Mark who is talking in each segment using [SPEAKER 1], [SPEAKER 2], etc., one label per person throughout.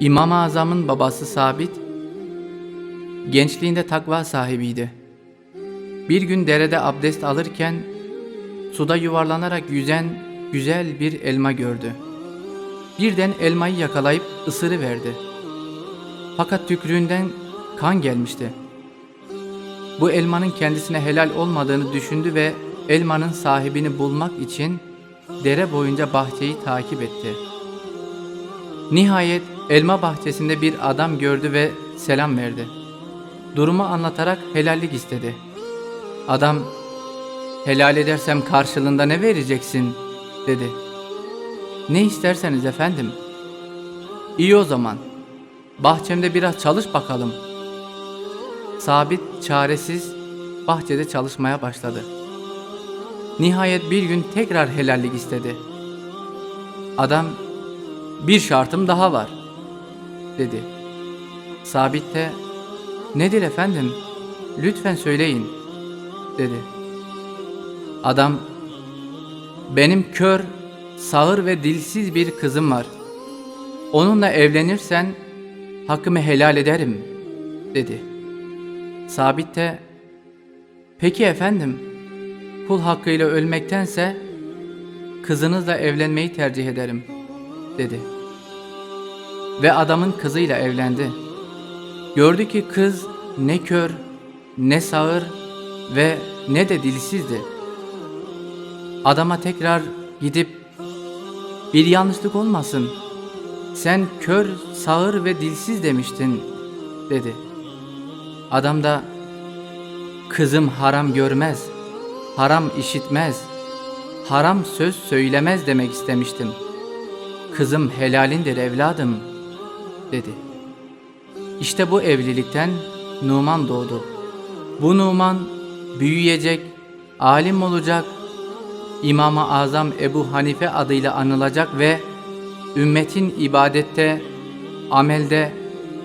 [SPEAKER 1] İmam-ı Azam'ın babası Sabit, gençliğinde takva sahibiydi. Bir gün derede abdest alırken suda yuvarlanarak yüzen güzel bir elma gördü. Birden elmayı yakalayıp ısırıverdi. Fakat tükrüğünden kan gelmişti. Bu elmanın kendisine helal olmadığını düşündü ve elmanın sahibini bulmak için dere boyunca bahçeyi takip etti. Nihayet elma bahçesinde bir adam gördü ve selam verdi. Durumu anlatarak helallik istedi. Adam, helal edersem karşılığında ne vereceksin? dedi. Ne isterseniz efendim. İyi o zaman. Bahçemde biraz çalış bakalım. Sabit çaresiz bahçede çalışmaya başladı. Nihayet bir gün tekrar helallik istedi. Adam bir şartım daha var dedi. Sabit de nedir efendim lütfen söyleyin dedi. Adam benim kör, sağır ve dilsiz bir kızım var. Onunla evlenirsen hakkımı helal ederim dedi. Sabit de peki efendim kul hakkıyla ölmektense kızınızla evlenmeyi tercih ederim dedi. Ve adamın kızıyla evlendi. Gördü ki kız ne kör, ne sağır ve ne de dilsizdi. Adama tekrar gidip bir yanlışlık olmasın. Sen kör, sağır ve dilsiz demiştin dedi. Adam da kızım haram görmez, haram işitmez, haram söz söylemez demek istemiştim. Kızım helalindir evladım dedi. İşte bu evlilikten Numan doğdu. Bu Numan büyüyecek, alim olacak, İmam-ı Azam Ebu Hanife adıyla anılacak ve ümmetin ibadette, amelde,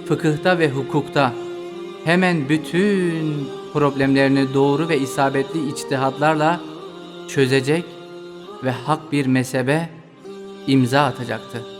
[SPEAKER 1] fıkıhta ve hukukta hemen bütün problemlerini doğru ve isabetli içtihatlarla çözecek ve hak bir mezhebe imza atacaktı.